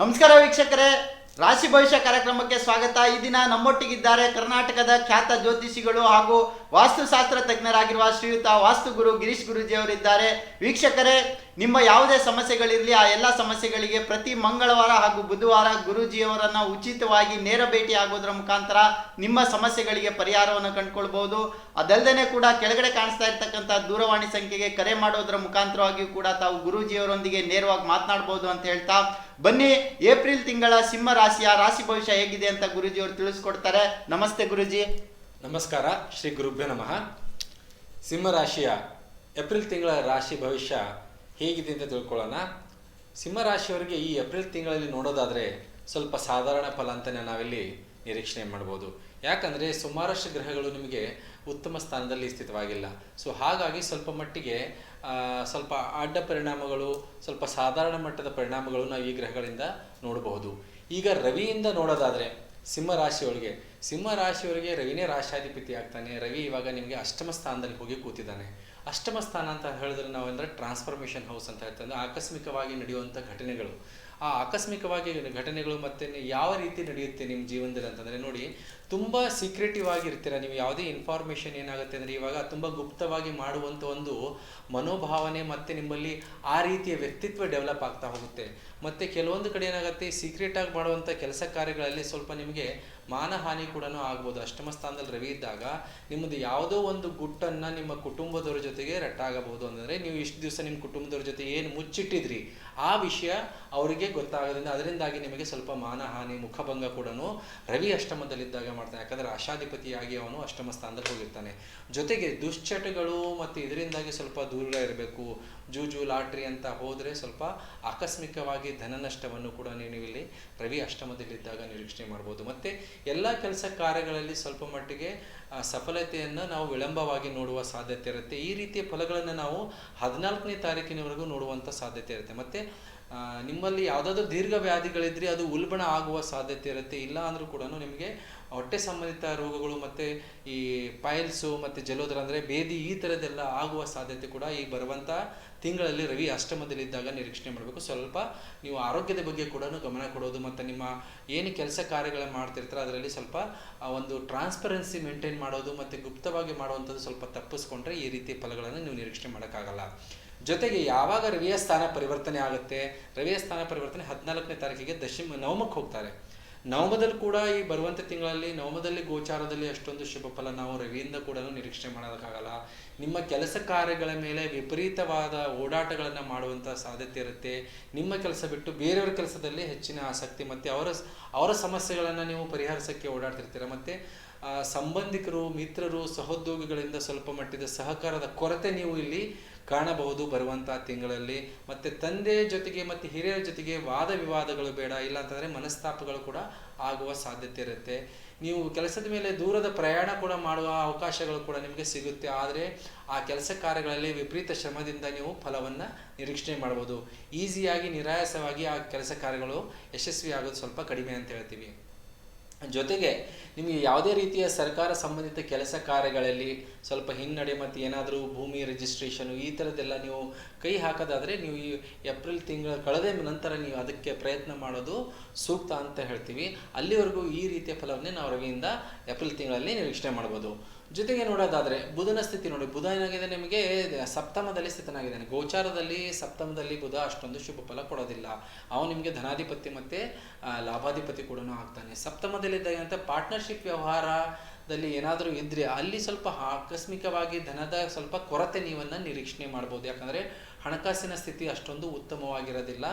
ನಮಸ್ಕಾರ ವೀಕ್ಷಕರೇ. ರಾಶಿ ಭವಿಷ್ಯ ಕಾರ್ಯಕ್ರಮಕ್ಕೆ ಸ್ವಾಗತ. ಈ ದಿನ ನಮ್ಮೊಟ್ಟಿಗಿದ್ದಾರೆ ಕರ್ನಾಟಕದ ಖ್ಯಾತ ಜ್ಯೋತಿಷಿಗಳು ಹಾಗೂ ವಾಸ್ತುಶಾಸ್ತ್ರ ತಜ್ಞರಾಗಿರುವ ಶ್ರೀಯುತ ವಾಸ್ತು ಗುರು ಗಿರೀಶ್ ಗುರೂಜಿಯವರಿದ್ದಾರೆ. ವೀಕ್ಷಕರೇ, ನಿಮ್ಮ ಯಾವುದೇ ಸಮಸ್ಯೆಗಳಿರಲಿ, ಆ ಎಲ್ಲ ಸಮಸ್ಯೆಗಳಿಗೆ ಪ್ರತಿ ಮಂಗಳವಾರ ಹಾಗೂ ಬುಧವಾರ ಗುರೂಜಿಯವರನ್ನು ಉಚಿತವಾಗಿ ನೇರ ಭೇಟಿ ಆಗೋದ್ರ ಮುಖಾಂತರ ನಿಮ್ಮ ಸಮಸ್ಯೆಗಳಿಗೆ ಪರಿಹಾರವನ್ನು ಕಂಡುಕೊಳ್ಬಹುದು. ಅದಲ್ಲದೆ ಕೂಡ ಕೆಳಗಡೆ ಕಾಣಿಸ್ತಾ ಇರ್ತಕ್ಕಂಥ ದೂರವಾಣಿ ಸಂಖ್ಯೆಗೆ ಕರೆ ಮಾಡೋದ್ರ ಮುಖಾಂತರವಾಗಿಯೂ ಕೂಡ ತಾವು ಗುರೂಜಿಯವರೊಂದಿಗೆ ನೇರವಾಗಿ ಮಾತನಾಡಬಹುದು ಅಂತ ಹೇಳ್ತಾ, ಬನ್ನಿ ಏಪ್ರಿಲ್ ತಿಂಗಳ ಸಿಂಹ ರಾಶಿಯ ರಾಶಿ ಭವಿಷ್ಯ ಹೇಗಿದೆ ಅಂತ ಗುರುಜಿಯವರು ತಿಳಿಸ್ಕೊಡ್ತಾರೆ. ನಮಸ್ತೆ ಗುರೂಜಿ. ನಮಸ್ಕಾರ, ಶ್ರೀ ಗುರುಭ್ಯ ನಮಃ. ಸಿಂಹರಾಶಿಯ ಏಪ್ರಿಲ್ ತಿಂಗಳ ರಾಶಿ ಭವಿಷ್ಯ ಹೇಗಿದೆ ಅಂತ ತಿಳ್ಕೊಳ್ಳೋಣ. ಸಿಂಹರಾಶಿಯವರಿಗೆ ಈ ಏಪ್ರಿಲ್ ತಿಂಗಳಲ್ಲಿ ನೋಡೋದಾದರೆ ಸ್ವಲ್ಪ ಸಾಧಾರಣ ಫಲ ಅಂತಲೇ ನಾವಿಲ್ಲಿ ನಿರೀಕ್ಷಣೆ ಮಾಡ್ಬೋದು. ಯಾಕಂದರೆ ಸುಮಾರಷ್ಟು ಗ್ರಹಗಳು ನಿಮಗೆ ಉತ್ತಮ ಸ್ಥಾನದಲ್ಲಿ ಸ್ಥಿತವಾಗಿಲ್ಲ. ಸೊ ಹಾಗಾಗಿ ಸ್ವಲ್ಪ ಮಟ್ಟಿಗೆ ಸ್ವಲ್ಪ ಅಡ್ಡ ಪರಿಣಾಮಗಳು, ಸ್ವಲ್ಪ ಸಾಧಾರಣ ಮಟ್ಟದ ಪರಿಣಾಮಗಳು ನಾವು ಈ ಗ್ರಹಗಳಿಂದ ನೋಡಬಹುದು. ಈಗ ರವಿಯಿಂದ ನೋಡೋದಾದರೆ ಸಿಂಹ ರಾಶಿಯವರಿಗೆ ಸಿಂಹ ರಾಶಿಯವರಿಗೆ ರವಿನೇ ರಾಶಾಧಿಪತಿ ಆಗ್ತಾನೆ. ರವಿ ಇವಾಗ ನಿಮಗೆ ಅಷ್ಟಮ ಸ್ಥಾನದಲ್ಲಿ ಹೋಗಿ ಕೂತಿದ್ದಾನೆ. ಅಷ್ಟಮ ಸ್ಥಾನ ಅಂತ ಹೇಳಿದ್ರೆ ನಾವೆಂದರೆ ಟ್ರಾನ್ಸ್ಫಾರ್ಮೇಷನ್ ಹೌಸ್ ಅಂತ ಹೇಳ್ತಂದ್ರೆ ಆಕಸ್ಮಿಕವಾಗಿ ನಡೆಯುವಂಥ ಘಟನೆಗಳು. ಆ ಆಕಸ್ಮಿಕವಾಗಿ ಘಟನೆಗಳು ಮತ್ತೆ ಯಾವ ರೀತಿ ನಡೆಯುತ್ತೆ ನಿಮ್ಮ ಜೀವನದಲ್ಲಿ ಅಂತಂದರೆ ನೋಡಿ ತುಂಬ ಸೀಕ್ರೆಟಿವ್ ಆಗಿರ್ತೀರ ನೀವು ಯಾವುದೇ ಇನ್ಫಾರ್ಮೇಷನ್ ಏನಾಗುತ್ತೆ ಅಂದರೆ ಇವಾಗ ತುಂಬ ಗುಪ್ತವಾಗಿ ಮಾಡುವಂಥ ಒಂದು ಮನೋಭಾವನೆ ಮತ್ತು ನಿಮ್ಮಲ್ಲಿ ಆ ರೀತಿಯ ವ್ಯಕ್ತಿತ್ವ ಡೆವಲಪ್ ಆಗ್ತಾ ಹೋಗುತ್ತೆ. ಮತ್ತು ಕೆಲವೊಂದು ಕಡೆ ಏನಾಗುತ್ತೆ ಸೀಕ್ರೆಟಾಗಿ ಮಾಡುವಂಥ ಕೆಲಸ ಕಾರ್ಯಗಳಲ್ಲಿ ಸ್ವಲ್ಪ ನಿಮಗೆ ಮಾನಹಾನಿ ಕೂಡ ಆಗ್ಬೋದು. ಅಷ್ಟಮ ಸ್ಥಾನದಲ್ಲಿ ರವಿ ಇದ್ದಾಗ ನಿಮ್ಮದು ಯಾವುದೋ ಒಂದು ಗುಟ್ಟನ್ನು ನಿಮ್ಮ ಕುಟುಂಬದವ್ರ ಜೊತೆಗೆ ರಟ್ಟಾಗಬಹುದು ಅಂದರೆ ನೀವು ಇಷ್ಟು ದಿವಸ ನಿಮ್ಮ ಕುಟುಂಬದವ್ರ ಜೊತೆ ಏನು ಮುಚ್ಚಿಟ್ಟಿದ್ರಿ, ಆ ವಿಷಯ ಅವರಿಗೆ ಗೊತ್ತಾಗೋದ್ರಿಂದ ಅದರಿಂದಾಗಿ ನಿಮಗೆ ಸ್ವಲ್ಪ ಮಾನಹಾನಿ, ಮುಖಭಂಗ ಕೂಡ ರವಿ ಅಷ್ಟಮದಲ್ಲಿದ್ದಾಗ ಮಾಡ್ತಾನೆ. ಯಾಕಂದರೆ ರಾಶಾಧಿಪತಿಯಾಗಿ ಅವನು ಅಷ್ಟಮ ಸ್ಥಾನದಲ್ಲಿ ಹೋಗಿರ್ತಾನೆ. ಜೊತೆಗೆ ದುಶ್ಚಟಗಳು ಮತ್ತು ಇದರಿಂದಾಗಿ ಸ್ವಲ್ಪ ದೂರ ಇರಬೇಕು. ಜೂಜು, ಲಾಟ್ರಿ ಅಂತ ಹೋದರೆ ಸ್ವಲ್ಪ ಆಕಸ್ಮಿಕವಾಗಿ ಧನ ನಷ್ಟವನ್ನು ಕೂಡ ನೀವು ಇಲ್ಲಿ ರವಿ ಅಷ್ಟಮದಲ್ಲಿದ್ದಾಗ ನಿರೀಕ್ಷಣೆ ಮಾಡ್ಬೋದು. ಮತ್ತು ಎಲ್ಲ ಕೆಲಸ ಕಾರ್ಯಗಳಲ್ಲಿ ಸ್ವಲ್ಪ ಮಟ್ಟಿಗೆ ಸಫಲತೆಯನ್ನು ನಾವು ವಿಳಂಬವಾಗಿ ನೋಡುವ ಸಾಧ್ಯತೆ ಇರುತ್ತೆ. ಈ ರೀತಿಯ ಫಲಗಳನ್ನು ನಾವು ಹದಿನಾಲ್ಕನೇ ತಾರೀಕಿನವರೆಗೂ ನೋಡುವಂಥ ಸಾಧ್ಯತೆ ಇರುತ್ತೆ. ಮತ್ತು ನಿಮ್ಮಲ್ಲಿ ಯಾವುದಾದ್ರೂ ದೀರ್ಘ ವ್ಯಾಧಿಗಳಿದ್ರೆ ಅದು ಉಲ್ಬಣ ಆಗುವ ಸಾಧ್ಯತೆ ಇರುತ್ತೆ. ಇಲ್ಲ ಅಂದರೂ ಕೂಡ ನಿಮಗೆ ಹೊಟ್ಟೆ ಸಂಬಂಧಿತ ರೋಗಗಳು ಮತ್ತು ಈ ಪೈಲ್ಸು ಮತ್ತು ಜಲೋದರ ಅಂದರೆ ಬೇದಿ ಈ ಥರದ್ದೆಲ್ಲ ಆಗುವ ಸಾಧ್ಯತೆ ಕೂಡ ಈ ಬರುವಂಥ ತಿಂಗಳಲ್ಲಿ ರವಿ ಅಷ್ಟಮದಲ್ಲಿದ್ದಾಗ ನಿರೀಕ್ಷಣೆ ಮಾಡಬೇಕು. ಸ್ವಲ್ಪ ನೀವು ಆರೋಗ್ಯದ ಬಗ್ಗೆ ಕೂಡ ಗಮನ ಕೊಡೋದು ಮತ್ತು ನಿಮ್ಮ ಏನು ಕೆಲಸ ಕಾರ್ಯಗಳನ್ನು ಮಾಡ್ತಿರ್ತಾರೆ ಅದರಲ್ಲಿ ಸ್ವಲ್ಪ ಒಂದು ಟ್ರಾನ್ಸ್ಪರೆನ್ಸಿ ಮೇಂಟೈನ್ ಮಾಡೋದು ಮತ್ತು ಗುಪ್ತವಾಗಿ ಮಾಡುವಂಥದ್ದು ಸ್ವಲ್ಪ ತಪ್ಪಿಸ್ಕೊಂಡ್ರೆ ಈ ರೀತಿ ಫಲಗಳನ್ನು ನೀವು ನಿರೀಕ್ಷಣೆ ಮಾಡೋಕ್ಕಾಗಲ್ಲ. ಜೊತೆಗೆ ಯಾವಾಗ ರವಿಯ ಸ್ಥಾನ ಪರಿವರ್ತನೆ ಆಗುತ್ತೆ, ರವಿಯ ಸ್ಥಾನ ಪರಿವರ್ತನೆ ಹದಿನಾಲ್ಕನೇ ತಾರೀಕಿಗೆ ದಶಮ ನವಮಕ್ಕೆ ಹೋಗ್ತಾರೆ. ನವಮದಲ್ಲಿ ಕೂಡ ಈ ಬರುವಂತ ತಿಂಗಳಲ್ಲಿ, ನವಮದಲ್ಲಿ ಗೋಚಾರದಲ್ಲಿ ಅಷ್ಟೊಂದು ಶುಭ ಫಲ ನಾವು ರವಿಯಿಂದ ಕೂಡ ನಿರೀಕ್ಷೆ ಮಾಡೋದಕ್ಕಾಗಲ್ಲ. ನಿಮ್ಮ ಕೆಲಸ ಕಾರ್ಯಗಳ ಮೇಲೆ ವಿಪರೀತವಾದ ಓಡಾಟಗಳನ್ನು ಮಾಡುವಂಥ ಸಾಧ್ಯತೆ ಇರುತ್ತೆ. ನಿಮ್ಮ ಕೆಲಸ ಬಿಟ್ಟು ಬೇರೆಯವರ ಕೆಲಸದಲ್ಲಿ ಹೆಚ್ಚಿನ ಆಸಕ್ತಿ ಮತ್ತು ಅವರ ಅವರ ಸಮಸ್ಯೆಗಳನ್ನು ನೀವು ಪರಿಹರಿಸಕ್ಕೆ ಓಡಾಡ್ತಿರ್ತೀರ. ಮತ್ತು ಸಂಬಂಧಿಕರು, ಮಿತ್ರರು, ಸಹೋದ್ಯೋಗಿಗಳಿಂದ ಸ್ವಲ್ಪ ಮಟ್ಟದ ಸಹಕಾರದ ಕೊರತೆ ನೀವು ಇಲ್ಲಿ ಕಾಣಬಹುದು ಬರುವಂಥ ತಿಂಗಳಲ್ಲಿ. ಮತ್ತು ತಂದೆ ಜೊತೆಗೆ ಮತ್ತು ಹಿರಿಯರ ಜೊತೆಗೆ ವಾದ ವಿವಾದಗಳು ಬೇಡ, ಇಲ್ಲ ಅಂತಂದ್ರೆ ಮನಸ್ತಾಪಗಳು ಕೂಡ ಆಗುವ ಸಾಧ್ಯತೆ ಇರುತ್ತೆ. ನೀವು ಕೆಲಸದ ಮೇಲೆ ದೂರದ ಪ್ರಯಾಣ ಕೂಡ ಮಾಡುವ ಅವಕಾಶಗಳು ಕೂಡ ನಿಮಗೆ ಸಿಗುತ್ತೆ. ಆದರೆ ಆ ಕೆಲಸ ಕಾರ್ಯಗಳಲ್ಲಿ ವಿಪರೀತ ಶ್ರಮದಿಂದ ನೀವು ಫಲವನ್ನು ನಿರೀಕ್ಷಣೆ ಮಾಡ್ಬೋದು ಈಸಿಯಾಗಿ, ನಿರಾಯಾಸವಾಗಿ ಆ ಕೆಲಸ ಕಾರ್ಯಗಳು ಯಶಸ್ವಿ ಆಗೋದು ಸ್ವಲ್ಪ ಕಡಿಮೆ ಅಂತ ಹೇಳ್ತೀವಿ. ಜೊತೆಗೆ ನಿಮಗೆ ಯಾವುದೇ ರೀತಿಯ ಸರ್ಕಾರ ಸಂಬಂಧಿತ ಕೆಲಸ ಕಾರ್ಯಗಳಲ್ಲಿ ಸ್ವಲ್ಪ ಹಿನ್ನಡೆ ಮತ್ತು ಏನಾದರೂ ಭೂಮಿ ರಿಜಿಸ್ಟ್ರೇಷನು ಈ ಥರದ್ದೆಲ್ಲ ನೀವು ಕೈ ಹಾಕೋದಾದರೆ ನೀವು ಈ ಏಪ್ರಿಲ್ ತಿಂಗಳ ಕಳೆದ ನಂತರ ನೀವು ಅದಕ್ಕೆ ಪ್ರಯತ್ನ ಮಾಡೋದು ಸೂಕ್ತ ಅಂತ ಹೇಳ್ತೀವಿ. ಅಲ್ಲಿವರೆಗೂ ಈ ರೀತಿಯ ಫಲವನ್ನೇ ನಾವು ರವಿಯಿಂದ ಏಪ್ರಿಲ್ ತಿಂಗಳಲ್ಲಿ ನಿರೀಕ್ಷಣೆ ಮಾಡ್ಬೋದು. ಜೊತೆಗೆ ನೋಡೋದಾದರೆ ಬುಧನ ಸ್ಥಿತಿ ನೋಡಿ, ಬುಧ ಏನಾಗಿದೆ ನಿಮಗೆ ಸಪ್ತಮದಲ್ಲಿ ಸ್ಥಿತನಾಗಿದ್ದಾನೆ. ಗೋಚಾರದಲ್ಲಿ ಸಪ್ತಮದಲ್ಲಿ ಬುಧ ಅಷ್ಟೊಂದು ಶುಭ ಫಲ ಕೊಡೋದಿಲ್ಲ. ಅವನು ನಿಮಗೆ ಧನಾಧಿಪತಿ ಮತ್ತು ಲಾಭಾಧಿಪತಿ ಕೂಡ ಆಗ್ತಾನೆ. ಸಪ್ತಮದಲ್ಲಿ ಇದ್ದಂಥ ಪಾರ್ಟ್ನರ್ಶಿಪ್ ವ್ಯವಹಾರದಲ್ಲಿ ಏನಾದರೂ ಇದ್ದರೆ ಅಲ್ಲಿ ಸ್ವಲ್ಪ ಆಕಸ್ಮಿಕವಾಗಿ ಧನದ ಸ್ವಲ್ಪ ಕೊರತೆ ನೀವನ್ನು ನಿರೀಕ್ಷಣೆ ಮಾಡ್ಬೋದು. ಯಾಕಂದರೆ ಹಣಕಾಸಿನ ಸ್ಥಿತಿ ಅಷ್ಟೊಂದು ಉತ್ತಮವಾಗಿರೋದಿಲ್ಲ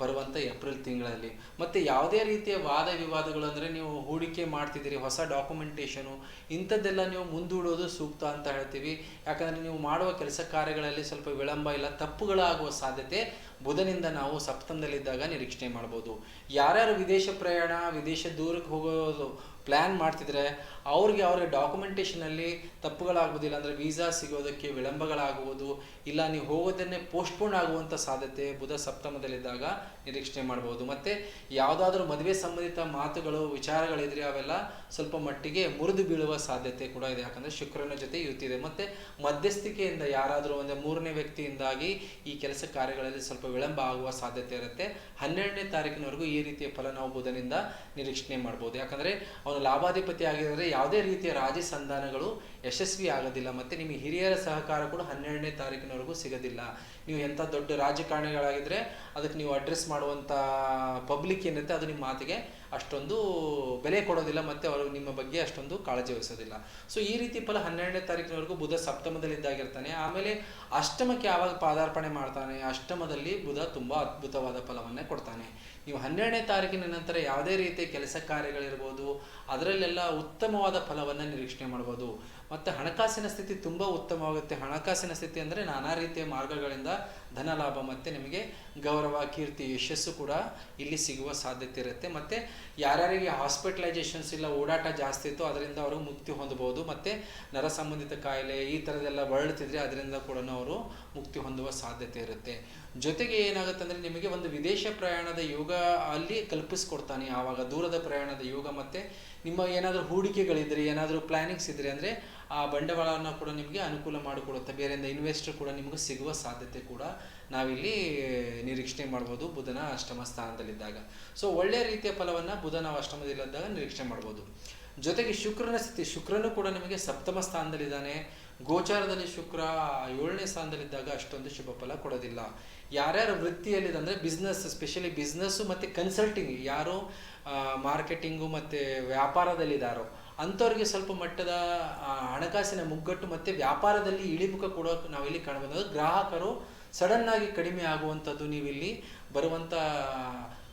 ಬರುವಂಥ ಏಪ್ರಿಲ್ ತಿಂಗಳಲ್ಲಿ. ಮತ್ತು ಯಾವುದೇ ರೀತಿಯ ವಾದ ವಿವಾದಗಳು ಅಂದರೆ ನೀವು ಹೂಡಿಕೆ ಮಾಡ್ತಿದ್ದೀರಿ, ಹೊಸ ಡಾಕ್ಯುಮೆಂಟೇಷನು, ಇಂಥದ್ದೆಲ್ಲ ನೀವು ಮುಂದೂಡೋದು ಸೂಕ್ತ ಅಂತ ಹೇಳ್ತೀವಿ. ಯಾಕಂದರೆ ನೀವು ಮಾಡುವ ಕೆಲಸ ಕಾರ್ಯಗಳಲ್ಲಿ ಸ್ವಲ್ಪ ವಿಳಂಬ ಇಲ್ಲ, ತಪ್ಪುಗಳಾಗುವ ಸಾಧ್ಯತೆ ಬುಧನಿಂದ ನಾವು ಸಪ್ತಮದಲ್ಲಿದ್ದಾಗ ನಿರೀಕ್ಷಣೆ ಮಾಡ್ಬೋದು. ಯಾರ್ಯಾರು ವಿದೇಶ ಪ್ರಯಾಣ, ವಿದೇಶ ದೂರಕ್ಕೆ ಹೋಗೋದು ಪ್ಲ್ಯಾನ್ ಮಾಡ್ತಿದ್ರೆ ಅವ್ರಿಗೆ ಅವ್ರಿಗೆ ಡಾಕ್ಯುಮೆಂಟೇಷನಲ್ಲಿ ತಪ್ಪುಗಳಾಗುವುದಿಲ್ಲ, ಅಂದರೆ ವೀಸಾ ಸಿಗೋದಕ್ಕೆ ವಿಳಂಬಗಳಾಗುವುದು, ಇಲ್ಲ ನೀವು ಹೋಗೋದನ್ನೇ ಪೋಸ್ಟ್ಪೋನ್ ಆಗುವಂಥ ಸಾಧ್ಯತೆ ಬುಧ ಸಪ್ತಮದಲ್ಲಿದ್ದಾಗ ನಿರೀಕ್ಷಣೆ ಮಾಡ್ಬೋದು. ಮತ್ತು ಯಾವುದಾದ್ರೂ ಮದುವೆ ಸಂಬಂಧಿತ ಮಾತುಗಳು, ವಿಚಾರಗಳಿದ್ರೆ ಅವೆಲ್ಲ ಸ್ವಲ್ಪ ಮಟ್ಟಿಗೆ ಮುರಿದು ಬೀಳುವ ಸಾಧ್ಯತೆ ಕೂಡ ಇದೆ. ಯಾಕಂದರೆ ಶುಕ್ರನ ಜೊತೆ ಇರುತ್ತಿದೆ. ಮತ್ತು ಮಧ್ಯಸ್ಥಿಕೆಯಿಂದ ಯಾರಾದರೂ ಒಂದು ಮೂರನೇ ವ್ಯಕ್ತಿಯಿಂದಾಗಿ ಈ ಕೆಲಸ ಕಾರ್ಯಗಳಲ್ಲಿ ಸ್ವಲ್ಪ ವಿಳಂಬ ಆಗುವ ಸಾಧ್ಯತೆ ಇರುತ್ತೆ. ಹನ್ನೆರಡನೇ ತಾರೀಕಿನವರೆಗೂ ಈ ರೀತಿಯ ಫಲ ನಾವು ಬುಧನಿಂದ ನಿರೀಕ್ಷಣೆ ಮಾಡ್ಬೋದು. ಯಾಕಂದರೆ ಅವನು ಲಾಭಾಧಿಪತಿ ಆಗಿದ್ರೆ ಯಾವುದೇ ರೀತಿಯ ರಾಜಿ ಸಂಧಾನಗಳು ಯಶಸ್ವಿ ಆಗೋದಿಲ್ಲ. ಮತ್ತು ನಿಮಗೆ ಹಿರಿಯರ ಸಹಕಾರ ಕೂಡ ಹನ್ನೆರಡನೇ ತಾರೀಕಿನವರೆಗೂ ಸಿಗೋದಿಲ್ಲ. ನೀವು ಎಂಥ ದೊಡ್ಡ ರಾಜಕಾರಣಿಗಳಾಗಿದ್ದರೆ ಅದಕ್ಕೆ ನೀವು ಅಡ್ರೆಸ್ ಮಾಡುವಂಥ ಪಬ್ಲಿಕ್ ಏನಿರುತ್ತೆ ಅದು ನಿಮ್ಮ ಮಾತಿಗೆ ಅಷ್ಟೊಂದು ಬೆಲೆ ಕೊಡೋದಿಲ್ಲ ಮತ್ತು ಅವರು ನಿಮ್ಮ ಬಗ್ಗೆ ಅಷ್ಟೊಂದು ಕಾಳಜಿ ವಹಿಸೋದಿಲ್ಲ. ಸೊ ಈ ರೀತಿ ಫಲ ಹನ್ನೆರಡನೇ ತಾರೀಕಿನವರೆಗೂ ಬುಧ ಸಪ್ತಮದಲ್ಲಿದ್ದಾಗಿರ್ತಾನೆ ಆಮೇಲೆ ಅಷ್ಟಮಕ್ಕೆ ಯಾವಾಗ ಪಾದಾರ್ಪಣೆ ಮಾಡ್ತಾನೆ? ಅಷ್ಟಮದಲ್ಲಿ ಬುಧ ತುಂಬ ಅದ್ಭುತವಾದ ಫಲವನ್ನೇ ಕೊಡ್ತಾನೆ. ನೀವು ಹನ್ನೆರಡನೇ ತಾರೀಕಿನ ನಂತರ ಯಾವುದೇ ರೀತಿಯ ಕೆಲಸ ಕಾರ್ಯಗಳಿರ್ಬೋದು, ಅದರಲ್ಲೆಲ್ಲ ಉತ್ತಮವಾದ ಫಲವನ್ನು ನಿರೀಕ್ಷಣೆ ಮಾಡ್ಬೋದು. ಮತ್ತು ಹಣಕಾಸಿನ ಸ್ಥಿತಿ ತುಂಬ ಉತ್ತಮವಾಗುತ್ತೆ. ಹಣಕಾಸಿನ ಸ್ಥಿತಿ ಅಂದರೆ ನಾನಾ ರೀತಿಯ ಮಾರ್ಗಗಳಿಂದ ಧನ ಲಾಭ ಮತ್ತು ನಿಮಗೆ ಗೌರವ, ಕೀರ್ತಿ, ಯಶಸ್ಸು ಕೂಡ ಇಲ್ಲಿ ಸಿಗುವ ಸಾಧ್ಯತೆ ಇರುತ್ತೆ. ಮತ್ತು ಯಾರ್ಯಾರಿಗೆ ಹಾಸ್ಪಿಟಲೈಜೇಷನ್ಸ್ ಇಲ್ಲ, ಓಡಾಟ ಜಾಸ್ತಿ ಇತ್ತು, ಅದರಿಂದ ಅವರು ಮುಕ್ತಿ ಹೊಂದಬಹುದು. ಮತ್ತು ನರ ಸಂಬಂಧಿತ ಕಾಯಿಲೆ ಈ ಥರದ್ದೆಲ್ಲ ಬಳಲ್ತಿದ್ರೆ ಅದರಿಂದ ಕೂಡ ಅವರು ಮುಕ್ತಿ ಹೊಂದುವ ಸಾಧ್ಯತೆ ಇರುತ್ತೆ. ಜೊತೆಗೆ ಏನಾಗುತ್ತೆ ಅಂದರೆ ನಿಮಗೆ ಒಂದು ವಿದೇಶ ಪ್ರಯಾಣದ ಯೋಗ ಅಲ್ಲಿ ಕಲ್ಪಿಸ್ಕೊಡ್ತಾನೆ ಆವಾಗ, ದೂರದ ಪ್ರಯಾಣದ ಯೋಗ ಮತ್ತು ನಿಮ್ಮ ಏನಾದರೂ ಹೂಡಿಕೆಗಳಿದ್ರೆ, ಏನಾದರೂ ಪ್ಲಾನಿಂಗ್ಸ್ ಇದ್ದರೆ ಅಂದರೆ ಆ ಬಂಡವಾಳವನ್ನು ಕೂಡ ನಿಮಗೆ ಅನುಕೂಲ ಮಾಡಿಕೊಡುತ್ತೆ. ಬೇರೆಯಿಂದ ಇನ್ವೆಸ್ಟರ್ ಕೂಡ ನಿಮಗೆ ಸಿಗುವ ಸಾಧ್ಯತೆ ಕೂಡ ನಾವಿಲ್ಲಿ ನಿರೀಕ್ಷಣೆ ಮಾಡ್ಬೋದು ಬುಧನ ಅಷ್ಟಮ ಸ್ಥಾನದಲ್ಲಿದ್ದಾಗ. ಸೊ ಒಳ್ಳೆಯ ರೀತಿಯ ಫಲವನ್ನು ಬುಧನ ಅಷ್ಟಮದಲ್ಲಿದ್ದಾಗ ನಿರೀಕ್ಷಣೆ ಮಾಡ್ಬೋದು. ಜೊತೆಗೆ ಶುಕ್ರನ ಸ್ಥಿತಿ, ಶುಕ್ರನು ಕೂಡ ನಿಮಗೆ ಸಪ್ತಮ ಸ್ಥಾನದಲ್ಲಿದ್ದಾನೆ. ಗೋಚಾರದಲ್ಲಿ ಶುಕ್ರ ಏಳನೇ ಸ್ಥಾನದಲ್ಲಿದ್ದಾಗ ಅಷ್ಟೊಂದು ಶುಭ ಫಲ ಕೊಡೋದಿಲ್ಲ. ಯಾರ್ಯಾರ ವೃತ್ತಿಯಲ್ಲಿದೆ ಅಂದರೆ ಬಿಸ್ನೆಸ್ ಸ್ಪೆಷಲಿ ಬಿಸ್ನೆಸ್ಸು ಮತ್ತು ಕನ್ಸಲ್ಟಿಂಗ್ ಯಾರು ಮಾರ್ಕೆಟಿಂಗು ಮತ್ತು ವ್ಯಾಪಾರದಲ್ಲಿದ್ದಾರೋ ಅಂಥವ್ರಿಗೆ ಸ್ವಲ್ಪ ಮಟ್ಟದ ಹಣಕಾಸಿನ ಮುಗ್ಗಟ್ಟು ಮತ್ತು ವ್ಯಾಪಾರದಲ್ಲಿ ಇಳಿಮುಖ ಕೂಡ ನಾವಿಲ್ಲಿ ಕಾಣಬಹುದು. ಗ್ರಾಹಕರು ಸಡನ್ನಾಗಿ ಕಡಿಮೆ ಆಗುವಂಥದ್ದು ನೀವಿಲ್ಲಿ ಬರುವಂಥ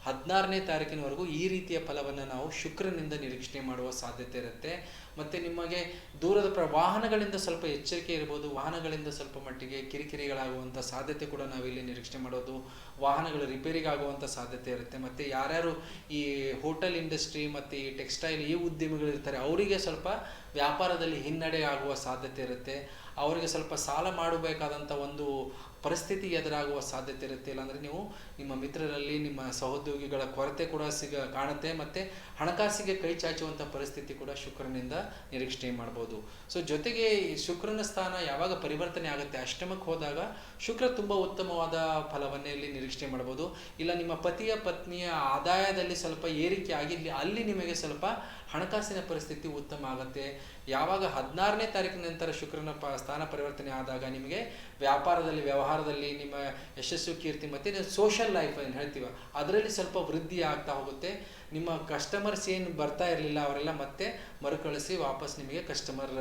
ಹದಿನಾರನೇ ತಾರೀಕಿನವರೆಗೂ ಈ ರೀತಿಯ ಫಲವನ್ನು ನಾವು ಶುಕ್ರನಿಂದ ನಿರೀಕ್ಷಣೆ ಮಾಡುವ ಸಾಧ್ಯತೆ ಇರುತ್ತೆ. ಮತ್ತು ನಿಮಗೆ ದೂರದ ಪ್ರ, ವಾಹನಗಳಿಂದ ಸ್ವಲ್ಪ ಎಚ್ಚರಿಕೆ ಇರ್ಬೋದು, ವಾಹನಗಳಿಂದ ಸ್ವಲ್ಪ ಮಟ್ಟಿಗೆ ಕಿರಿಕಿರಿಗಳಾಗುವಂಥ ಸಾಧ್ಯತೆ ಕೂಡ ನಾವಿಲ್ಲಿ ನಿರೀಕ್ಷಣೆ ಮಾಡೋದು, ವಾಹನಗಳು ರಿಪೇರಿಗಾಗುವಂಥ ಸಾಧ್ಯತೆ ಇರುತ್ತೆ. ಮತ್ತು ಯಾರ್ಯಾರು ಈ ಹೋಟೆಲ್ ಇಂಡಸ್ಟ್ರಿ ಮತ್ತು ಈ ಟೆಕ್ಸ್ಟೈಲ್, ಈ ಉದ್ಯಮಿಗಳಿರ್ತಾರೆ ಅವರಿಗೆ ಸ್ವಲ್ಪ ವ್ಯಾಪಾರದಲ್ಲಿ ಹಿನ್ನಡೆ ಆಗುವ ಸಾಧ್ಯತೆ ಇರುತ್ತೆ. ಅವರಿಗೆ ಸ್ವಲ್ಪ ಸಾಲ ಮಾಡಬೇಕಾದಂಥ ಒಂದು ಪರಿಸ್ಥಿತಿ ಎದುರಾಗುವ ಸಾಧ್ಯತೆ ಇರುತ್ತೆ. ಇಲ್ಲಾಂದರೆ ನೀವು ನಿಮ್ಮ ಮಿತ್ರರಲ್ಲಿ, ನಿಮ್ಮ ಸಹೋದ್ಯೋಗಿಗಳ ಕೊರತೆ ಕೂಡ ಸಿಗ, ಕಾಣುತ್ತೆ ಮತ್ತು ಹಣಕಾಸಿಗೆ ಕೈ ಚಾಚುವಂಥ ಪರಿಸ್ಥಿತಿ ಕೂಡ ಶುಕ್ರನಿಂದ ನಿರೀಕ್ಷಣೆ ಮಾಡ್ಬೋದು. ಸೊ ಜೊತೆಗೆ ಶುಕ್ರನ ಸ್ಥಾನ ಯಾವಾಗ ಪರಿವರ್ತನೆ ಆಗುತ್ತೆ, ಅಷ್ಟಮಕ್ಕೆ ಹೋದಾಗ ಶುಕ್ರ ತುಂಬ ಉತ್ತಮವಾದ ಫಲವನ್ನೇ ಇಲ್ಲಿ ನಿರೀಕ್ಷಣೆ ಮಾಡ್ಬೋದು. ಇಲ್ಲ, ನಿಮ್ಮ ಪತಿಯ ಪತ್ನಿಯ ಆದಾಯದಲ್ಲಿ ಸ್ವಲ್ಪ ಏರಿಕೆ ಆಗಿರಲಿ ಅಲ್ಲಿ ನಿಮಗೆ ಸ್ವಲ್ಪ ಹಣಕಾಸಿನ ಪರಿಸ್ಥಿತಿ ಉತ್ತಮ ಆಗುತ್ತೆ. ಯಾವಾಗ ಹದಿನಾರನೇ ತಾರೀಕಿನ ನಂತರ ಶುಕ್ರನ ಪ, ಸ್ಥಾನ ಪರಿವರ್ತನೆ ಆದಾಗ ನಿಮಗೆ ವ್ಯಾಪಾರದಲ್ಲಿ ವ್ಯವಹಾರದಲ್ಲಿ ನಿಮ್ಮ ಯಶಸ್ಸು, ಕೀರ್ತಿ ಮತ್ತು ಸೋಷಲ್ ಲೈಫ್ ಏನು ಹೇಳ್ತೀವ, ಅದರಲ್ಲಿ ಸ್ವಲ್ಪ ವೃದ್ಧಿ ಆಗ್ತಾ ಹೋಗುತ್ತೆ. ನಿಮ್ಮ ಕಸ್ಟಮರ್ಸ್ ಏನು ಬರ್ತಾ ಇರಲಿಲ್ಲ ಅವರೆಲ್ಲ ಮತ್ತೆ ಮರುಕಳಿಸಿ ವಾಪಸ್ ನಿಮಗೆ ಕಸ್ಟಮರ್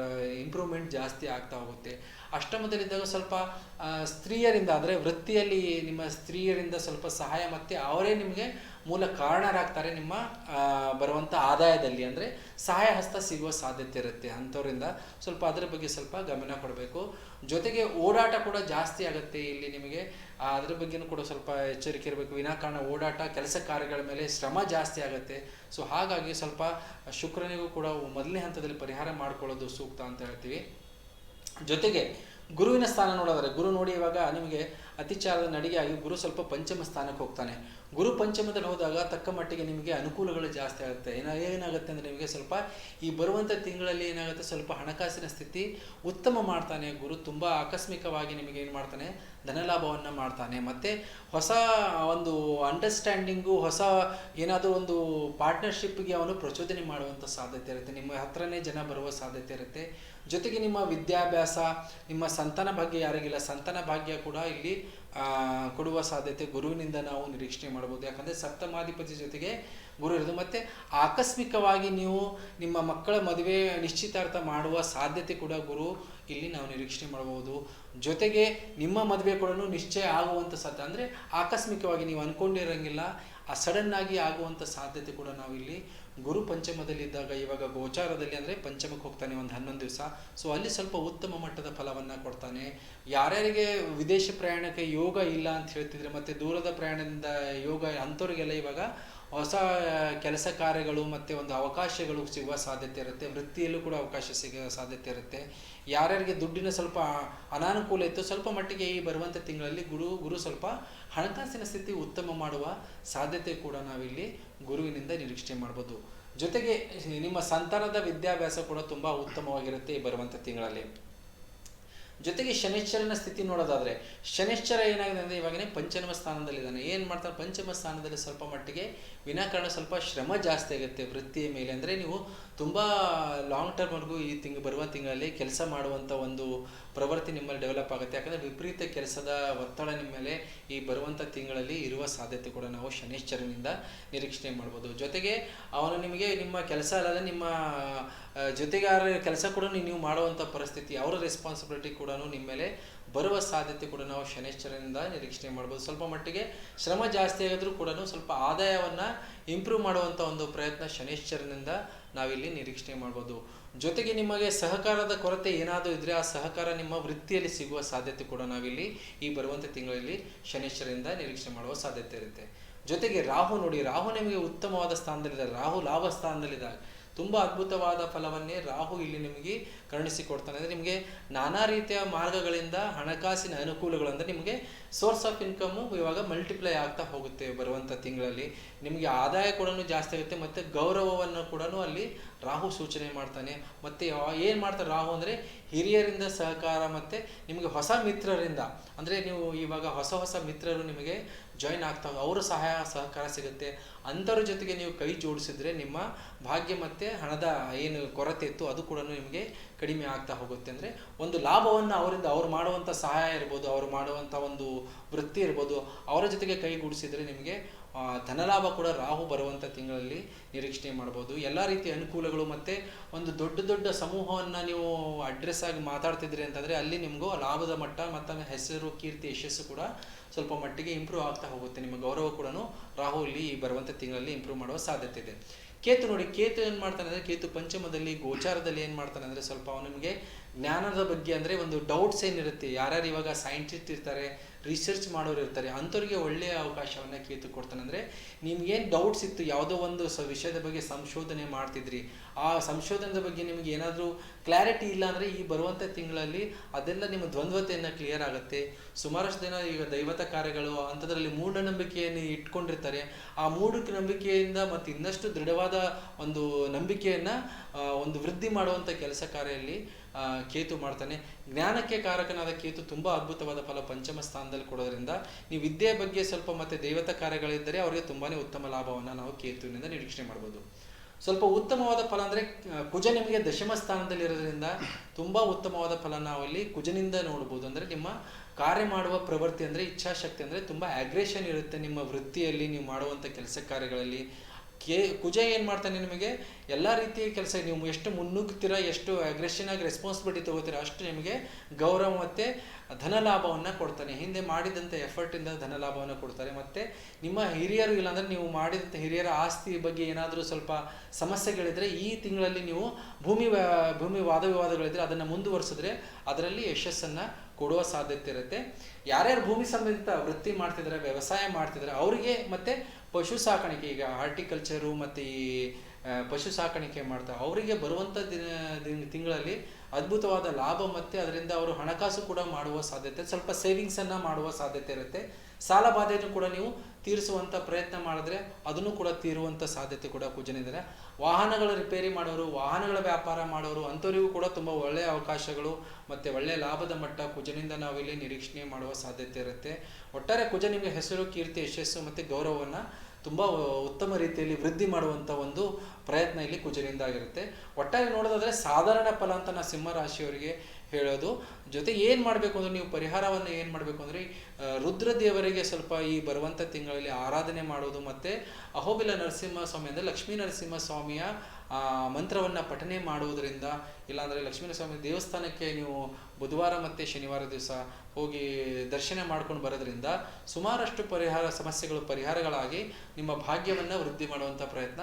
ಇಂಪ್ರೂವ್ಮೆಂಟ್ ಜಾಸ್ತಿ ಆಗ್ತಾ ಹೋಗುತ್ತೆ. ಅಷ್ಟಮದಲ್ಲಿದ್ದಾಗ ಸ್ವಲ್ಪ ಸ್ತ್ರೀಯರಿಂದ, ಅಂದರೆ ವೃತ್ತಿಯಲ್ಲಿ ನಿಮ್ಮ ಸ್ತ್ರೀಯರಿಂದ ಸ್ವಲ್ಪ ಸಹಾಯ ಮತ್ತು ಅವರೇ ನಿಮಗೆ ಮೂಲ ಕಾರಣರಾಗ್ತಾರೆ ನಿಮ್ಮ ಬರುವಂಥ ಆದಾಯದಲ್ಲಿ. ಅಂದರೆ ಸಹಾಯ ಹಸ್ತ ಸಿಗುವ ಸಾಧ್ಯತೆ ಇರುತ್ತೆ ಅಂಥವರಿಂದ ಸ್ವಲ್ಪ ಅದರ ಬಗ್ಗೆ ಸ್ವಲ್ಪ ಗಮನ ಕೊಡಬೇಕು. ಜೊತೆಗೆ ಓಡಾಟ ಕೂಡ ಜಾಸ್ತಿ ಆಗುತ್ತೆ ಇಲ್ಲಿ ನಿಮಗೆ. ಅದ್ರ ಬಗ್ಗೆನೂ ಕೂಡ ಸ್ವಲ್ಪ ಎಚ್ಚರಿಕೆ ಇರಬೇಕು. ವಿನಾಕಾರಣ ಓಡಾಟ, ಕೆಲಸ ಕಾರ್ಯಗಳ ಮೇಲೆ ಶ್ರಮ ಜಾಸ್ತಿ ಆಗುತ್ತೆ. ಸೊ ಹಾಗಾಗಿ ಸ್ವಲ್ಪ ಶುಕ್ರನಿಗೂ ಕೂಡ ಮೊದಲನೇ ಹಂತದಲ್ಲಿ ಪರಿಹಾರ ಮಾಡಿಕೊಳ್ಳೋದು ಸೂಕ್ತ ಅಂತ ಹೇಳ್ತೀವಿ. ಜೊತೆಗೆ ಗುರುವಿನ ಸ್ಥಾನ ನೋಡಿದರೆ ಗುರು ನೋಡಿ ಇವಾಗ ನಿಮಗೆ ಅತಿಚಾರದ ನಡಿಗೆಯಾಗಿ ಗುರು ಸ್ವಲ್ಪ ಪಂಚಮ ಸ್ಥಾನಕ್ಕೆ ಹೋಗ್ತಾನೆ. ಗುರು ಪಂಚಮದಲ್ಲಿ ಹೋದಾಗ ತಕ್ಕ ಮಟ್ಟಿಗೆ ನಿಮಗೆ ಅನುಕೂಲಗಳು ಜಾಸ್ತಿ ಆಗುತ್ತೆ. ಏನ, ಏನಾಗುತ್ತೆ ಅಂದರೆ ನಿಮಗೆ ಸ್ವಲ್ಪ ಈ ಬರುವಂಥ ತಿಂಗಳಲ್ಲಿ ಏನಾಗುತ್ತೆ, ಸ್ವಲ್ಪ ಹಣಕಾಸಿನ ಸ್ಥಿತಿ ಉತ್ತಮ ಮಾಡ್ತಾನೆ ಗುರು. ತುಂಬ ಆಕಸ್ಮಿಕವಾಗಿ ನಿಮಗೆ ಏನು ಮಾಡ್ತಾನೆ ಧನಲಾಭವನ್ನು ಮಾಡ್ತಾನೆ. ಮತ್ತು ಹೊಸ ಒಂದು ಅಂಡರ್ಸ್ಟ್ಯಾಂಡಿಂಗು ಹೊಸ ಏನಾದರೂ ಒಂದು ಪಾರ್ಟ್ನರ್ಶಿಪ್ಗೆ ಅವನು ಪ್ರಚೋದನೆ ಮಾಡುವಂಥ ಸಾಧ್ಯತೆ ಇರುತ್ತೆ. ನಿಮ್ಮ ಹತ್ರನೇ ಜನ ಬರುವ ಸಾಧ್ಯತೆ ಇರುತ್ತೆ. ಜೊತೆಗೆ ನಿಮ್ಮ ವಿದ್ಯಾಭ್ಯಾಸ, ನಿಮ್ಮ ಸಂತಾನ ಭಾಗ್ಯ ಯಾರಿಗಿಲ್ಲ, ಸಂತಾನ ಭಾಗ್ಯ ಕೂಡ ಇಲ್ಲಿ ಕೊಡುವ ಸಾಧ್ಯತೆ ಗುರುವಿನಿಂದ ನಾವು ನಿರೀಕ್ಷಣೆ ಮಾಡ್ಬೋದು. ಯಾಕಂದರೆ ಸಪ್ತಮಾಧಿಪತಿ ಜೊತೆಗೆ ಗುರು ಇರೋದು. ಮತ್ತು ಆಕಸ್ಮಿಕವಾಗಿ ನೀವು ನಿಮ್ಮ ಮಕ್ಕಳ ಮದುವೆ ನಿಶ್ಚಿತಾರ್ಥ ಮಾಡುವ ಸಾಧ್ಯತೆ ಕೂಡ ಗುರು ಇಲ್ಲಿ ನಾವು ನಿರೀಕ್ಷಣೆ ಮಾಡ್ಬೋದು. ಜೊತೆಗೆ ನಿಮ್ಮ ಮದುವೆ ಕೂಡ ನಿಶ್ಚಯ ಆಗುವಂಥ ಸಾಧ್ಯ. ಅಂದರೆ ಆಕಸ್ಮಿಕವಾಗಿ ನೀವು ಅಂದ್ಕೊಂಡಿರಂಗಿಲ್ಲ ಆ ಸಡನ್ ಆಗಿ ಆಗುವಂಥ ಸಾಧ್ಯತೆ ಕೂಡ ನಾವಿಲ್ಲಿ ಗುರು ಪಂಚಮದಲ್ಲಿದ್ದಾಗ ಇವಾಗ ಗೋಚಾರದಲ್ಲಿ ಅಂದರೆ ಪಂಚಮಕ್ಕೆ ಹೋಗ್ತಾನೆ ಒಂದು ಹನ್ನೊಂದು ದಿವಸ. ಸೊ ಅಲ್ಲಿ ಸ್ವಲ್ಪ ಉತ್ತಮ ಮಟ್ಟದ ಫಲವನ್ನು ಕೊಡ್ತಾನೆ. ಯಾರ್ಯಾರಿಗೆ ವಿದೇಶ ಪ್ರಯಾಣಕ್ಕೆ ಯೋಗ ಇಲ್ಲ ಅಂತ ಹೇಳ್ತಿದ್ರೆ, ಮತ್ತು ದೂರದ ಪ್ರಯಾಣದಿಂದ ಯೋಗ ಅಂಥವ್ರಿಗೆಲ್ಲ ಇವಾಗ ಹೊಸ ಕೆಲಸ ಕಾರ್ಯಗಳು ಮತ್ತು ಒಂದು ಅವಕಾಶಗಳು ಸಿಗುವ ಸಾಧ್ಯತೆ ಇರುತ್ತೆ. ವೃತ್ತಿಯಲ್ಲೂ ಕೂಡ ಅವಕಾಶ ಸಿಗುವ ಸಾಧ್ಯತೆ ಇರುತ್ತೆ. ಯಾರ್ಯಾರಿಗೆ ದುಡ್ಡಿನ ಸ್ವಲ್ಪ ಅನಾನುಕೂಲ ಇತ್ತು, ಸ್ವಲ್ಪ ಮಟ್ಟಿಗೆ ಈ ಬರುವಂಥ ತಿಂಗಳಲ್ಲಿ ಗುರು ಗುರು ಸ್ವಲ್ಪ ಹಣಕಾಸಿನ ಸ್ಥಿತಿ ಉತ್ತಮ ಮಾಡುವ ಸಾಧ್ಯತೆ ಕೂಡ ನಾವಿಲ್ಲಿ ಗುರುವಿನಿಂದ ನಿರೀಕ್ಷೆ ಮಾಡ್ಬೋದು. ಜೊತೆಗೆ, ನಿಮ್ಮ ಸಂತಾನದ ವಿದ್ಯಾಭ್ಯಾಸ ಕೂಡ ತುಂಬ ಉತ್ತಮವಾಗಿರುತ್ತೆ ಈ ಬರುವಂಥ ತಿಂಗಳಲ್ಲಿ. ಜೊತೆಗೆ ಶನಿಶ್ಚರನ ಸ್ಥಿತಿ ನೋಡೋದಾದರೆ, ಶನಿಶ್ಚರ ಏನಾಗಿದೆ ಅಂದರೆ ಇವಾಗನೇ ಪಂಚಮ ಸ್ಥಾನದಲ್ಲಿದ್ದಾನೆ. ಏನು ಮಾಡ್ತಾನೆ? ಪಂಚಮ ಸ್ಥಾನದಲ್ಲಿ ಸ್ವಲ್ಪ ಮಟ್ಟಿಗೆ ವಿನಾಕಾರಣ ಸ್ವಲ್ಪ ಶ್ರಮ ಜಾಸ್ತಿ ಆಗುತ್ತೆ ವೃತ್ತಿಯ ಮೇಲೆ. ಅಂದರೆ ನೀವು ತುಂಬ ಲಾಂಗ್ ಟರ್ಮ್ವರೆಗೂ ಈ ತಿಂಗ್, ಬರುವ ತಿಂಗಳಲ್ಲಿ ಕೆಲಸ ಮಾಡುವಂಥ ಒಂದು ಪ್ರವೃತ್ತಿ ನಿಮ್ಮಲ್ಲಿ ಡೆವಲಪ್ ಆಗುತ್ತೆ. ಯಾಕಂದರೆ ವಿಪರೀತ ಕೆಲಸದ ಒತ್ತಡ ನಿಮ್ಮ ಮೇಲೆ ಈ ಬರುವಂಥ ತಿಂಗಳಲ್ಲಿ ಇರುವ ಸಾಧ್ಯತೆ ಕೂಡ ನಾವು ಶನಿಶ್ಚರನಿಂದ ನಿರೀಕ್ಷಣೆ ಮಾಡ್ಬೋದು. ಜೊತೆಗೆ ಅವನು ನಿಮಗೆ ನಿಮ್ಮ ಕೆಲಸ ಅಲ್ಲದೆ ನಿಮ್ಮ ಆ, ಜೊತೆಗಾರರ ಕೆಲಸ ಕೂಡ ನೀವು ಮಾಡುವಂಥ ಪರಿಸ್ಥಿತಿ ಅವರ ರೆಸ್ಪಾನ್ಸಿಬಿಲಿಟಿ ಕೂಡ ನಿಮ್ಮ ಮೇಲೆ ಬರುವ ಸಾಧ್ಯತೆ ಕೂಡ ನಾವು ಶನಿಶ್ಚರನಿಂದ ನಿರೀಕ್ಷಣೆ ಮಾಡ್ಬೋದು. ಸ್ವಲ್ಪ ಮಟ್ಟಿಗೆ ಶ್ರಮ ಜಾಸ್ತಿ ಆಗಿದ್ರೂ ಕೂಡ ಸ್ವಲ್ಪ ಆದಾಯವನ್ನು ಇಂಪ್ರೂವ್ ಮಾಡುವಂಥ ಒಂದು ಪ್ರಯತ್ನ ಶನಿಶ್ಚರನಿಂದ ನಾವಿಲ್ಲಿ ನಿರೀಕ್ಷಣೆ ಮಾಡ್ಬೋದು. ಜೊತೆಗೆ ನಿಮಗೆ ಸಹಕಾರದ ಕೊರತೆ ಏನಾದರೂ ಇದ್ದರೆ ಆ ಸಹಕಾರ ನಿಮ್ಮ ವೃತ್ತಿಯಲ್ಲಿ ಸಿಗುವ ಸಾಧ್ಯತೆ ಕೂಡ ನಾವಿಲ್ಲಿ ಈ ಬರುವಂಥ ತಿಂಗಳಲ್ಲಿ ಶನೇಶ್ವರಿಂದ ನಿರೀಕ್ಷೆ ಮಾಡುವ ಸಾಧ್ಯತೆ ಇರುತ್ತೆ. ಜೊತೆಗೆ ರಾಹು ನೋಡಿ, ರಾಹು ನಿಮಗೆ ಉತ್ತಮವಾದ ಸ್ಥಾನದಲ್ಲಿದ್ದಾರೆ. ರಾಹು ಲಾಭ ಸ್ಥಾನದಲ್ಲಿದ್ದಾರೆ. ತುಂಬ ಅದ್ಭುತವಾದ ಫಲವನ್ನೇ ರಾಹು ಇಲ್ಲಿ ನಿಮಗೆ ಕರುಣಿಸಿಕೊಡ್ತಾನೆ. ಅಂದರೆ ನಿಮಗೆ ನಾನಾ ರೀತಿಯ ಮಾರ್ಗಗಳಿಂದ ಹಣಕಾಸಿನ ಅನುಕೂಲಗಳು ಅಂದರೆ ನಿಮಗೆ ಸೋರ್ಸ್ ಆಫ್ ಇನ್ಕಮ್ಮು ಇವಾಗ ಮಲ್ಟಿಪ್ಲೈ ಆಗ್ತಾ ಹೋಗುತ್ತೆ ಬರುವಂಥ ತಿಂಗಳಲ್ಲಿ. ನಿಮಗೆ ಆದಾಯ ಕೂಡ ಜಾಸ್ತಿ ಆಗುತ್ತೆ ಮತ್ತು ಗೌರವವನ್ನು ಕೂಡ ಅಲ್ಲಿ ರಾಹು ಸೂಚನೆ ಮಾಡ್ತಾನೆ. ಮತ್ತು ಏನು ಮಾಡ್ತಾರೆ ರಾಹು ಅಂದರೆ ಹಿರಿಯರಿಂದ ಸಹಕಾರ ಮತ್ತು ನಿಮಗೆ ಹೊಸ ಮಿತ್ರರಿಂದ. ಅಂದರೆ ನೀವು ಇವಾಗ ಹೊಸ ಹೊಸ ಮಿತ್ರರು ನಿಮಗೆ ಜಾಯಿನ್ ಆಗ್ತಾವೆ ಅವರ ಸಹಾಯ ಸಹಕಾರ ಸಿಗುತ್ತೆ. ಅಂಥವ್ರ ಜೊತೆಗೆ ನೀವು ಕೈ ಜೋಡಿಸಿದ್ರೆ ನಿಮ್ಮ ಭಾಗ್ಯ ಮತ್ತು ಹಣದ ಏನು ಕೊರತೆ ಇತ್ತು ಅದು ಕೂಡ ನಿಮಗೆ ಕಡಿಮೆ ಆಗ್ತಾ ಹೋಗುತ್ತೆ. ಅಂದರೆ ಒಂದು ಲಾಭವನ್ನು ಅವರಿಂದ ಅವ್ರು ಮಾಡುವಂಥ ಸಹಾಯ ಇರ್ಬೋದು, ಅವ್ರು ಮಾಡುವಂಥ ಒಂದು ವೃತ್ತಿ ಇರ್ಬೋದು, ಅವರ ಜೊತೆಗೆ ಕೈಗೂಡಿಸಿದರೆ ನಿಮಗೆ ಧನಲಾಭ ಕೂಡ ರಾಹು ಬರುವಂಥ ತಿಂಗಳಲ್ಲಿ ನಿರೀಕ್ಷಣೆ ಮಾಡ್ಬೋದು. ಎಲ್ಲ ರೀತಿಯ ಅನುಕೂಲಗಳು ಮತ್ತು ಒಂದು ದೊಡ್ಡ ದೊಡ್ಡ ಸಮೂಹವನ್ನು ನೀವು ಅಡ್ರೆಸ್ ಆಗಿ ಮಾತಾಡ್ತಿದ್ರಿ ಅಂತಂದರೆ ಅಲ್ಲಿ ನಿಮಗೂ ಲಾಭದ ಮಟ್ಟ ಮತ್ತು ಹೆಸರು, ಕೀರ್ತಿ, ಯಶಸ್ಸು ಕೂಡ ಸ್ವಲ್ಪ ಮಟ್ಟಿಗೆ ಇಂಪ್ರೂವ್ ಆಗ್ತಾ ಹೋಗುತ್ತೆ. ನಿಮ್ಮ ಗೌರವ ಕೂಡ ರಾಹು ಇಲ್ಲಿ ಬರುವಂಥ ತಿಂಗಳಲ್ಲಿ ಇಂಪ್ರೂವ್ ಮಾಡುವ ಸಾಧ್ಯತೆ ಇದೆ. ಕೇತು ನೋಡಿ, ಕೇತು ಏನು ಮಾಡ್ತಾನೆ ಅಂದರೆ, ಕೇತು ಪಂಚಮದಲ್ಲಿ, ಗೋಚಾರದಲ್ಲಿ ಏನು ಮಾಡ್ತಾನೆ ಅಂದರೆ ಸ್ವಲ್ಪ ಅವನು ನಿಮಗೆ ಜ್ಞಾನದ ಬಗ್ಗೆ ಅಂದರೆ ಒಂದು ಡೌಟ್ಸ್ ಏನಿರುತ್ತೆ. ಯಾರ್ಯಾರು ಇವಾಗ ಸೈಂಟಿಸ್ಟ್ ಇರ್ತಾರೆ ರಿಸರ್ಚ್ ಮಾಡೋರು ಇರ್ತಾರೆ ಅಂಥವ್ರಿಗೆ ಒಳ್ಳೆಯ ಅವಕಾಶವನ್ನು ಕೇತು ಕೊಡ್ತಾನೆ ಅಂದರೆ ನಿಮ್ಗೇನು ಡೌಟ್ಸ್ ಇತ್ತು ಯಾವುದೋ ಒಂದು ಸ ವಿಷಯದ ಬಗ್ಗೆ ಸಂಶೋಧನೆ ಮಾಡ್ತಿದ್ರಿ ಆ ಸಂಶೋಧನೆದ ಬಗ್ಗೆ ನಿಮಗೆ ಏನಾದರೂ ಕ್ಲಾರಿಟಿ ಇಲ್ಲ ಅಂದರೆ ಈ ಬರುವಂಥ ತಿಂಗಳಲ್ಲಿ ಅದೆಲ್ಲ ನಿಮ್ಮ ದ್ವಂದ್ವತೆಯನ್ನು ಕ್ಲಿಯರ್ ಆಗುತ್ತೆ. ಸುಮಾರಷ್ಟು ಜನ ಈಗ ದೈವತ ಕಾರ್ಯಗಳು ಅಂಥದ್ರಲ್ಲಿ ಮೂಢನಂಬಿಕೆಯನ್ನು ಇಟ್ಕೊಂಡಿರ್ತಾರೆ. ಆ ಮೂಢ ನಂಬಿಕೆಯಿಂದ ಮತ್ತು ಇನ್ನಷ್ಟು ದೃಢವಾದ ಒಂದು ನಂಬಿಕೆಯನ್ನು ಒಂದು ವೃದ್ಧಿ ಮಾಡುವಂಥ ಕೆಲಸ ಕಾರ್ಯಲ್ಲಿ ಆ, ಕೇತು ಮಾಡ್ತಾನೆ. ಜ್ಞಾನಕ್ಕೆ ಕಾರಕನಾದ ಕೇತು ತುಂಬ ಅದ್ಭುತವಾದ ಫಲ ಪಂಚಮ ಸ್ಥಾನದಲ್ಲಿ ಕೊಡೋದ್ರಿಂದ ನೀವು ವಿದ್ಯೆ ಬಗ್ಗೆ ಸ್ವಲ್ಪ ಮತ್ತೆ ದೈವತ ಕಾರ್ಯಗಳಿದ್ದರೆ ಅವರಿಗೆ ತುಂಬಾನೇ ಉತ್ತಮ ಲಾಭವನ್ನು ನಾವು ಕೇತುವಿನಿಂದ ನಿರೀಕ್ಷಣೆ ಮಾಡ್ಬೋದು. ಸ್ವಲ್ಪ ಉತ್ತಮವಾದ ಫಲ ಅಂದರೆ ಕುಜ ನಿಮಗೆ ದಶಮ ಸ್ಥಾನದಲ್ಲಿ ಇರೋದ್ರಿಂದ ತುಂಬ ಉತ್ತಮವಾದ ಫಲ ನಾವು ಅಲ್ಲಿ ಕುಜನಿಂದ ನೋಡ್ಬೋದು. ಅಂದರೆ ನಿಮ್ಮ ಕಾರ್ಯ ಮಾಡುವ ಪ್ರವೃತ್ತಿ ಅಂದರೆ ಇಚ್ಛಾಶಕ್ತಿ ಅಂದರೆ ತುಂಬ ಅಗ್ರೆಷನ್ ಇರುತ್ತೆ ನಿಮ್ಮ ವೃತ್ತಿಯಲ್ಲಿ, ನೀವು ಮಾಡುವಂಥ ಕೆಲಸ ಕಾರ್ಯಗಳಲ್ಲಿ. ಕೇ ಕುಜ ಏನು ಮಾಡ್ತಾನೆ ನಿಮಗೆ? ಎಲ್ಲ ರೀತಿಯ ಕೆಲಸ ನೀವು ಎಷ್ಟು ಮುನ್ನುಗ್ತೀರಾ, ಎಷ್ಟು ಅಗ್ರೆಷನ್ ಆಗಿ ರೆಸ್ಪಾನ್ಸಿಬಿಲಿಟಿ ತಗೋತೀರಾ, ಅಷ್ಟು ನಿಮಗೆ ಗೌರವ ಮತ್ತು ಧನ ಲಾಭವನ್ನು ಕೊಡ್ತಾನೆ. ಹಿಂದೆ ಮಾಡಿದಂಥ ಎಫರ್ಟಿಂದ ಧನ ಲಾಭವನ್ನು ಕೊಡ್ತಾರೆ. ಮತ್ತು ನಿಮ್ಮ ಹಿರಿಯರು ಇಲ್ಲಾಂದರೆ ನೀವು ಮಾಡಿದಂಥ ಹಿರಿಯರ ಆಸ್ತಿ ಬಗ್ಗೆ ಏನಾದರೂ ಸ್ವಲ್ಪ ಸಮಸ್ಯೆಗಳಿದ್ರೆ ಈ ತಿಂಗಳಲ್ಲಿ ನೀವು ಭೂಮಿ ಭೂಮಿ ವಾದ ವಿವಾದಗಳಿದ್ದರೆ ಅದನ್ನು ಮುಂದುವರಿಸಿದ್ರೆ ಅದರಲ್ಲಿ ಯಶಸ್ಸನ್ನು ಕೊಡುವ ಸಾಧ್ಯತೆ ಇರುತ್ತೆ. ಯಾರ್ಯಾರು ಭೂಮಿ ಸಂಬಂಧಿತ ವೃತ್ತಿ ಮಾಡ್ತಿದ್ದಾರೆ ವ್ಯವಸಾಯ ಮಾಡ್ತಿದ್ದಾರೆ ಅವರಿಗೆ ಮತ್ತೆ ಪಶು ಸಾಕಾಣಿಕೆ, ಈಗ ಹಾರ್ಟಿಕಲ್ಚರು ಮತ್ತು ಈ ಪಶು ಸಾಕಾಣಿಕೆ ಮಾಡ್ತಾರೆ ಅವರಿಗೆ ಬರುವಂಥ ದಿನ ದಿನ, ತಿಂಗಳಲ್ಲಿ ಅದ್ಭುತವಾದ ಲಾಭ ಮತ್ತು ಅದರಿಂದ ಅವರು ಹಣಕಾಸು ಕೂಡ ಮಾಡುವ ಸಾಧ್ಯತೆ, ಸ್ವಲ್ಪ ಸೇವಿಂಗ್ಸನ್ನು ಮಾಡುವ ಸಾಧ್ಯತೆ ಇರುತ್ತೆ. ಸಾಲ ಬಾಧೆಯನ್ನು ಕೂಡ ನೀವು ತೀರಿಸುವಂಥ ಪ್ರಯತ್ನ ಮಾಡಿದ್ರೆ ಅದನ್ನು ಕೂಡ ತೀರುವಂಥ ಸಾಧ್ಯತೆ ಕೂಡ ಕುಜನಿದ್ದಾರೆ ವಾಹನಗಳ ರಿಪೇರಿ ಮಾಡೋರು, ವಾಹನಗಳ ವ್ಯಾಪಾರ ಮಾಡೋರು ಅಂಥವರಿಗೂ ಕೂಡ ತುಂಬ ಒಳ್ಳೆಯ ಅವಕಾಶಗಳು ಮತ್ತು ಒಳ್ಳೆಯ ಲಾಭದ ಮಟ್ಟ ಕುಜನಿಂದ ನಾವಿಲ್ಲಿ ನಿರೀಕ್ಷಣೆ ಮಾಡುವ ಸಾಧ್ಯತೆ ಇರುತ್ತೆ. ಒಟ್ಟಾರೆ ಕುಜ ನಿಮಗೆ ಹೆಸರು, ಕೀರ್ತಿ, ಯಶಸ್ಸು ಮತ್ತು ಗೌರವವನ್ನು ತುಂಬ ಉತ್ತಮ ರೀತಿಯಲ್ಲಿ ವೃದ್ಧಿ ಮಾಡುವಂಥ ಒಂದು ಪ್ರಯತ್ನ ಇಲ್ಲಿ ಕುಜನಿಂದ ಆಗಿರುತ್ತೆ. ಒಟ್ಟಾರೆ ನೋಡೋದಾದರೆ ಸಾಧಾರಣ ಫಲ ಅಂತ ನಾ ಸಿಂಹ ರಾಶಿಯವರಿಗೆ ಹೇಳೋದು. ಜೊತೆ ಏನು ಮಾಡಬೇಕು ಅಂದರೆ ನೀವು ಪರಿಹಾರವನ್ನು ಏನು ಮಾಡಬೇಕು ಅಂದರೆ ರುದ್ರದೇವರಿಗೆ ಸ್ವಲ್ಪ ಈ ಬರುವಂಥ ತಿಂಗಳಲ್ಲಿ ಆರಾಧನೆ ಮಾಡೋದು ಮತ್ತು ಅಹೋಬಿಲ ನರಸಿಂಹ ಸ್ವಾಮಿ ಅಂದರೆ ಲಕ್ಷ್ಮೀ ನರಸಿಂಹ ಸ್ವಾಮಿಯ ಮಂತ್ರವನ್ನು ಪಠನೆ ಮಾಡುವುದರಿಂದ, ಇಲ್ಲಾಂದರೆ ಲಕ್ಷ್ಮೀ ಸ್ವಾಮಿ ದೇವಸ್ಥಾನಕ್ಕೆ ನೀವು ಬುಧವಾರ ಮತ್ತು ಶನಿವಾರ ದಿವಸ ಹೋಗಿ ದರ್ಶನ ಮಾಡ್ಕೊಂಡು ಬರೋದ್ರಿಂದ ಸುಮಾರಷ್ಟು ಪರಿಹಾರ, ಸಮಸ್ಯೆಗಳು ಪರಿಹಾರಗಳಾಗಿ ನಿಮ್ಮ ಭಾಗ್ಯವನ್ನು ವೃದ್ಧಿ ಮಾಡುವಂಥ ಪ್ರಯತ್ನ.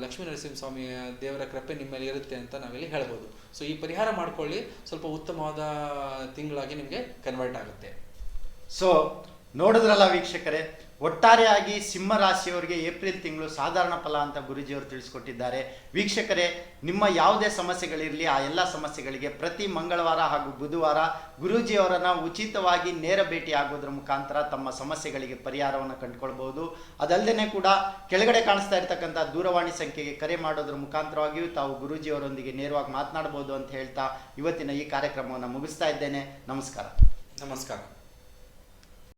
ಲಕ್ಷ್ಮೀ ನರಸಿಂಹ ಸ್ವಾಮಿಯ ದೇವರ ಕೃಪೆ ನಿಮ್ಮ ಇರುತ್ತೆ ಅಂತ ನಾವಿಲ್ಲಿ ಹೇಳ್ಬೋದು. ಸೊ ಈ ಪರಿಹಾರ ಮಾಡ್ಕೊಳ್ಳಿ. ಸ್ವಲ್ಪ ಉತ್ತಮವಾದ ತಿಂಗಳಾಗಿ ನಿಮಗೆ ಕನ್ವರ್ಟ್ ಆಗುತ್ತೆ. ಸೊ ನೋಡಿದ್ರಲ್ಲ ವೀಕ್ಷಕರೇ ಒಟ್ಟಾರೆಯಾಗಿ ಸಿಂಹ ರಾಶಿಯವರಿಗೆ ಏಪ್ರಿಲ್ ತಿಂಗಳು ಸಾಧಾರಣ ಫಲ ಅಂತ ಗುರುಜಿಯವರು ತಿಳಿಸ್ಕೊಟ್ಟಿದ್ದಾರೆ. ವೀಕ್ಷಕರೇ, ನಿಮ್ಮ ಯಾವುದೇ ಸಮಸ್ಯೆಗಳಿರಲಿ, ಆ ಎಲ್ಲ ಸಮಸ್ಯೆಗಳಿಗೆ ಪ್ರತಿ ಮಂಗಳವಾರ ಹಾಗೂ ಬುಧವಾರ ಗುರೂಜಿಯವರನ್ನು ಉಚಿತವಾಗಿ ನೇರ ಭೇಟಿ ಆಗೋದ್ರ ಮುಖಾಂತರ ತಮ್ಮ ಸಮಸ್ಯೆಗಳಿಗೆ ಪರಿಹಾರವನ್ನು ಕಂಡುಕೊಳ್ಬಹುದು. ಅದಲ್ಲದೆ ಕೂಡ ಕೆಳಗಡೆ ಕಾಣಿಸ್ತಾ ಇರ್ತಕ್ಕಂಥ ದೂರವಾಣಿ ಸಂಖ್ಯೆಗೆ ಕರೆ ಮಾಡೋದ್ರ ಮುಖಾಂತರವಾಗಿಯೂ ತಾವು ಗುರೂಜಿಯವರೊಂದಿಗೆ ನೇರವಾಗಿ ಮಾತನಾಡಬಹುದು ಅಂತ ಹೇಳ್ತಾ ಇವತ್ತಿನ ಈ ಕಾರ್ಯಕ್ರಮವನ್ನು ಮುಗಿಸ್ತಾ ಇದ್ದೇನೆ. ನಮಸ್ಕಾರ. ನಮಸ್ಕಾರ.